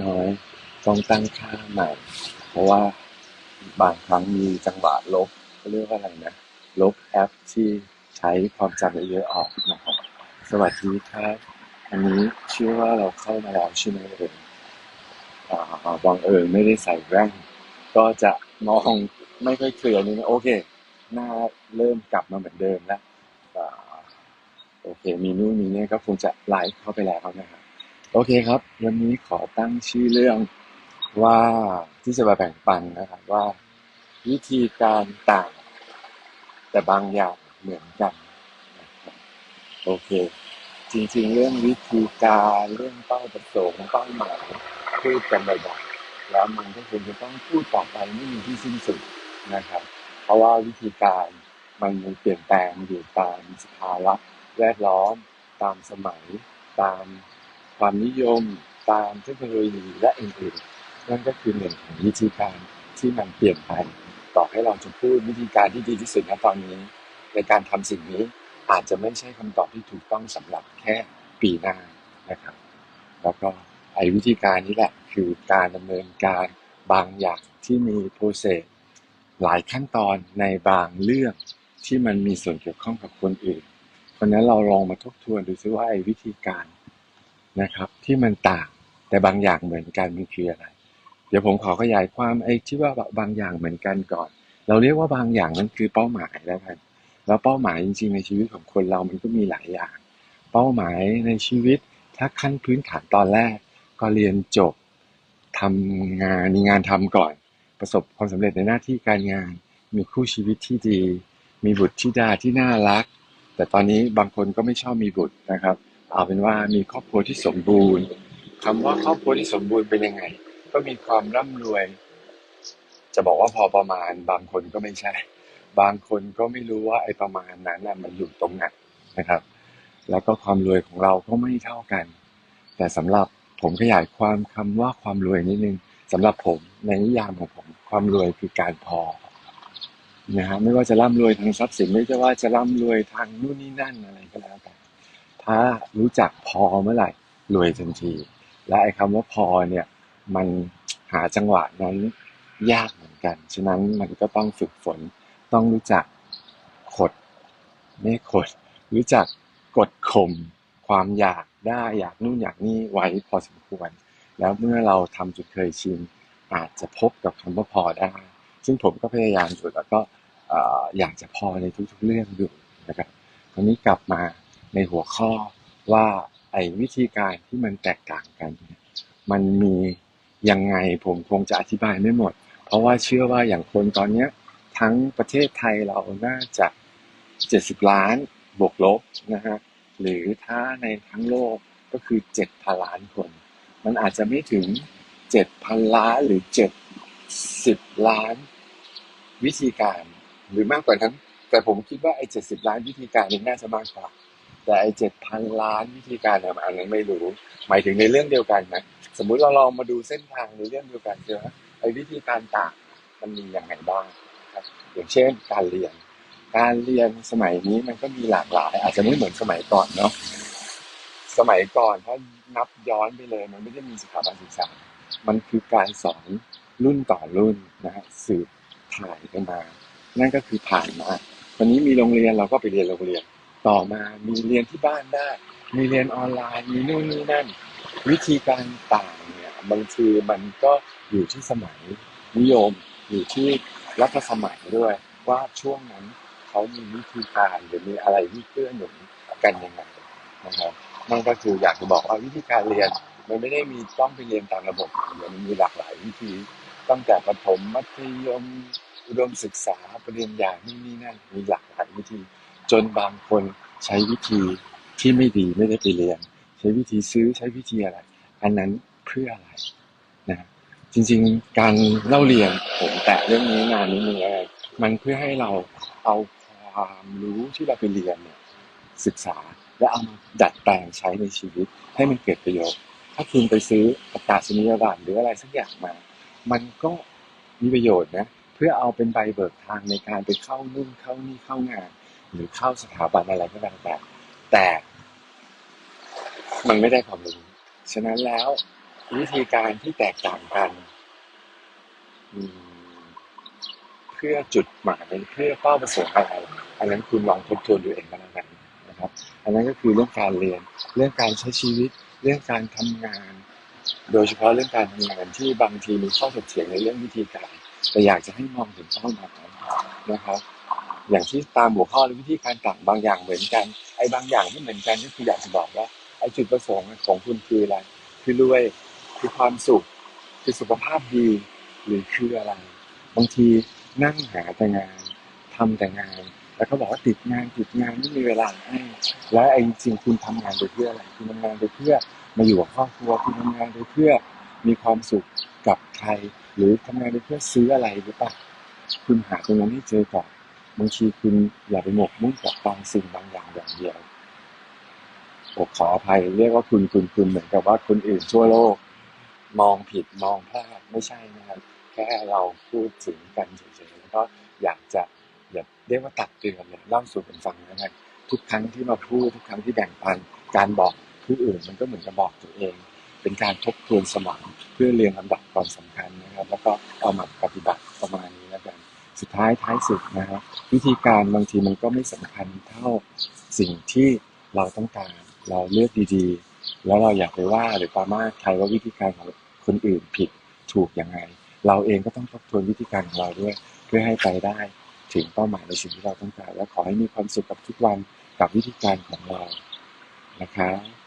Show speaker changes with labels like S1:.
S1: น้อยต้องตั้งค่าใหม่ เพราะว่าบางครั้งมีจังหวะลบเขาเรียกว่าอะไรนะ ลบแอปที่ใช้ความจำเยอะๆออกนะครับ สวัสดีครับ อันนี้เชื่อว่าเราเข้ามาแล้วใช่ไหมเอ่ยอ่าบังเอิญไม่ได้ใส่แว่นก็จะมองไม่ค่อยเคลียร์นี่นะโอเค หน้าเริ่มกลับมาเหมือนเดิมแล้วโอเค มีนู่นมีนี่ก็คงจะไลฟ์เข้าไปแล้วนะครับ โอเคครับ วันนี้ขอตั้งชื่อเรื่องว่าที่จะมาแบ่งปันนะครับว่า วิธีการต่าง แต่บางอย่างเหมือนกันโอเค จริงๆ เรื่องวิธีการเรื่องเป้าประสงค์เป้าหมายพูดกันบ่อยๆแล้วมันก็ควรจะต้องพูดต่อไปไม่มีที่สิ้นสุดนะครับ เพราะว่าวิธีการมันมีเปลี่ยนแปลงอยู่ตามสภาวะแวดล้อมตามสมัยตาม ความนิยมตามเทคโนโลยีและอื่นๆนั่นก็คือหนึ่งของวิธีการที่มันเปลี่ยนไปต่อให้เราจะพูดวิธีการที่ดีที่สุดณตอนนี้ ในการทำสิ่งนี้อาจจะไม่ใช่คำตอบที่ถูกต้องสำหรับแค่ปีหน้านะครับ แล้วก็ไอ้วิธีการนี้แหละคือการดำเนินการบางอย่างที่มีโปรเซสหลายขั้นตอนในบางเรื่องที่มันมีส่วนเกี่ยวข้องกับคนอื่น เพราะนั้นเราลองมาทบทวนดูซิว่าไอ้วิธีการ นะครับ ที่มันต่างแต่บางอย่างเหมือนกันมันคืออะไร เดี๋ยวผมขอขยายความไอ้ที่ว่าบางอย่างเหมือนกันก่อน เราเรียกว่าบางอย่างนั้นคือเป้าหมายแล้วกันแล้วเป้าหมายจริง ๆ ในชีวิตของคนเรามันก็มีหลายอย่าง เป้าหมายในชีวิตถ้าขั้นพื้นฐานตอนแรก ก็เรียนจบทำงานมีงานทำก่อน ประสบความสำเร็จในหน้าที่การงาน มีคู่ชีวิตที่ดี มีบุตรธิดาที่น่ารัก แต่ตอนนี้บางคนก็ไม่ชอบมีบุตรนะครับ เอาเป็นว่ามีครอบครัวที่สมบูรณ์คำว่าครอบครัวที่สมบูรณ์เป็นยังไง ก็มีความร่ำรวย จะบอกว่าพอประมาณ บางคนก็ไม่ใช่ บางคนก็ไม่รู้ว่าไอ้ประมาณนั้นน่ะมันอยู่ตรงไหนนะครับ แล้วก็ความรวยของเราก็ไม่เท่ากัน แต่สำหรับผมขยายความคำว่าความรวยนิดนึงสำหรับผมในนิยามของผมความรวยคือการพอนะฮะไม่ว่าจะร่ำรวยทางทรัพย์สินไม่ว่าจะร่ำรวยทางนู่นนี่นั่นอะไรก็แล้วแต่ ถ้ารู้จักพอเมื่อไหร่รวยทันที และไอ้คำว่าพอเนี่ยมันหาจังหวะนั้นยากเหมือนกัน ฉะนั้นมันก็ต้องฝึกฝน ต้องรู้จักขดไม่ขด รู้จักกดข่มความอยากได้อยากนู่นอยากนี่ไว้พอสมควร แล้วเมื่อเราทำจุดเคยชินอาจจะพบกับคำว่าพอได้ ซึ่งผมก็พยายามอยู่แล้วก็เอ่ออยากจะพอในทุกๆเรื่องอยู่นะครับคราวนี้กลับมา ในหัวข้อว่าไอ้วิธีการที่มันแตกต่างกัน มันมียังไงผมคงจะอธิบายไม่หมด เพราะว่าเชื่อว่าอย่างคนตอนเนี้ยทั้งประเทศไทยเราน่าจะ70ล้านบวกลบนะฮะหรือถ้าในทั้งโลกก็คือ7,000ล้านคน มันอาจจะไม่ถึง7,000ล้านหรือ70ล้าน วิธีการหรือมากกว่านั้น แต่ผมคิดว่าไอ้70ล้านวิธีการนี่น่าจะมากกว่า แต่ไอ้7,000ล้านวิธีการเนี่ยอันนั้นไม่รู้ หมายถึงในเรื่องเดียวกันนะสมมุติเราลองมาดูเส้นทางในเรื่องเดียวกันใช่ไหมไอ้วิธีการต่างมันมีอย่างไรบ้างครับอย่างเช่นการเรียน การเรียนสมัยนี้มันก็มีหลากหลาย อาจจะไม่เหมือนสมัยก่อนเนาะสมัยก่อนถ้านับย้อนไปเลย มันไม่ได้มีสถาบันศึกษา มันคือการสอนรุ่นต่อรุ่นนะฮะสืบถ่ายกันมา นั่นก็คือผ่านมาวันนี้มีโรงเรียนเราก็ไปเรียนโรงเรียน ต่อมามีเรียนที่บ้านได้ มีเรียนออนไลน์ มีนู่นนี่นั่น วิธีการต่างเนี่ยบางทีมันก็อยู่ที่สมัยนิยม อยู่ที่รัฐสมัยด้วย ว่าช่วงนั้นเขามีวิธีการหรือมีอะไรที่เกื้อหนุนกันยังไงนะครับนั่นก็คืออยากจะบอกว่าวิธีการเรียนมันไม่ได้มีต้องไปเรียนตามระบบอย่างเดียวมันมีหลากหลายวิธีตั้งแต่ประถมมัธยมอุดมศึกษาปริญญานี่นี่นั่นมีหลากหลายวิธี จนบางคนใช้วิธีที่ไม่ดีไม่ได้ไปเรียน ใช้วิธีซื้อใช้วิธีอะไร อันนั้นเพื่ออะไรนะจริงๆ การเล่าเรียนผมแตะเรื่องนี้นานนิดนึงแล้วมันเพื่อให้เราเอาความรู้ที่เราไปเรียนเนี่ยศึกษาและเอามาดัดแปลงใช้ในชีวิต ให้มันเกิดประโยชน์ ถ้าคุณไปซื้อประกาศนียบัตรหรืออะไรสักอย่างมา มันก็มีประโยชน์นะ เพื่อเอาเป็นใบเบิกทางในการไปเข้านู่นเข้านี่เข้างาน หรือเข้าสถาบันอะไรก็ตามแต่แต่มันไม่ได้ความรู้ ฉะนั้นแล้ววิธีการที่แตกต่างกันเพื่อจุดหมายเพื่อเป้าประสงค์อะไร อันนั้นคุณลองทบทวนดูเองก็แล้วกันนะครับ อันนั้นก็คือเรื่องการเรียน เรื่องการใช้ชีวิต เรื่องการทำงาน โดยเฉพาะเรื่องการทำงานที่บางทีมีข้อถกเถียงในเรื่องวิธีการ แต่อยากจะให้มองถึงเป้าหมายนะครับ อย่างที่ตามหัวข้อหรือวิธีการต่างบางอย่างเหมือนกัน ไอ้บางอย่างที่เหมือนกันก็คืออยากจะบอกว่าไอ้จุดประสงค์ของคุณคืออะไร คือรวย คือความสุข คือสุขภาพดี หรือคืออะไร บางทีนั่งหาแต่งานทำแต่งาน แล้วก็บอกว่าติดงานติดงานไม่มีเวลาให้แล้วไอ้จริงคุณทำงานไปเพื่ออะไร คุณทำงานไปเพื่อมาอยู่กับครอบครัว คุณทำงานไปเพื่อมีความสุขกับใคร หรือทำงานไปเพื่อซื้ออะไรหรือเปล่า คุณหาตรงนั้นให้เจอก่อน บางทีคุณอย่าไปหมกมุ่นกับบางสิ่งบางอย่างอย่างเดียวผมขออภัยเรียกว่าคุณคุณคุณเหมือนกับว่าคนอื่นทั่วโลก มองผิดมองพลาดไม่ใช่นะครับ แค่เราพูดถึงกันเฉยๆแล้วก็อยากจะอย่าเรียกว่าตักเตือนเลยเล่าสู่กันฟังนะครับทุกครั้งที่มาพูดทุกครั้งที่แบ่งปันการบอกผู้อื่นมันก็เหมือนกับบอกตัวเอง เป็นการทบทวนสมองเพื่อเรียงลำดับความสำคัญนะครับ แล้วก็เอามาปฏิบัติประมาณ สุดท้ายท้ายสุดนะครับวิธีการบางทีมันก็ไม่สำคัญเท่าสิ่งที่เราต้องการ เราเลือกดีๆ แล้วเราอยากไปว่าหรือปรามาสใครว่าวิธีการของคนอื่นผิดถูกยังไง เราเองก็ต้องทบทวนวิธีการของเราด้วย เพื่อให้ไปได้ถึงเป้าหมายในสิ่งที่เราต้องการ และขอให้มีความสุขกับทุกวันกับวิธีการของเรานะครับ